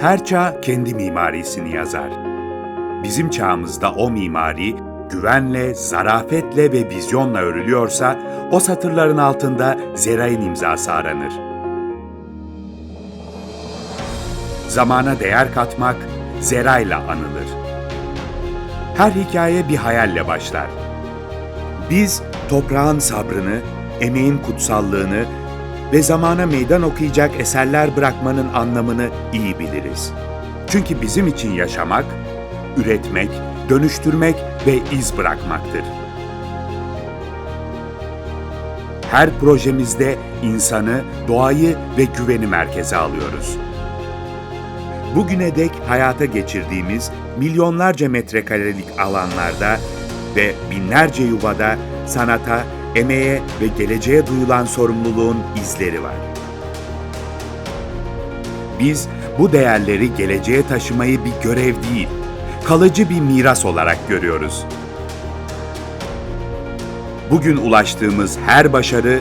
Her çağ kendi mimarisini yazar. Bizim çağımızda o mimari güvenle, zarafetle ve vizyonla örülüyorsa o satırların altında Zeray'ın imzası aranır. Zamana değer katmak Zeray'la anılır. Her hikaye bir hayalle başlar. Biz toprağın sabrını, emeğin kutsallığını ve zamana meydan okuyacak eserler bırakmanın anlamını iyi biliriz. Çünkü bizim için yaşamak, üretmek, dönüştürmek ve iz bırakmaktır. Her projemizde insanı, doğayı ve güveni merkeze alıyoruz. Bugüne dek hayata geçirdiğimiz milyonlarca metrekarelik alanlarda ve binlerce yuvada sanata, emeğe ve geleceğe duyulan sorumluluğun izleri var. Biz bu değerleri geleceğe taşımayı bir görev değil, kalıcı bir miras olarak görüyoruz. Bugün ulaştığımız her başarı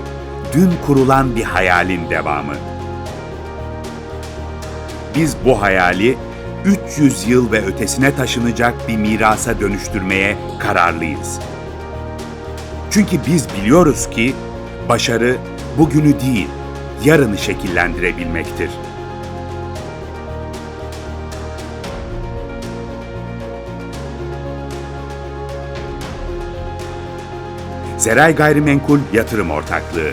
dün kurulan bir hayalin devamı. Biz bu hayali 300 yıl ve ötesine taşınacak bir mirasa dönüştürmeye kararlıyız. Çünkü biz biliyoruz ki başarı bugünü değil, yarını şekillendirebilmektir. Zeray Gayrimenkul Yatırım Ortaklığı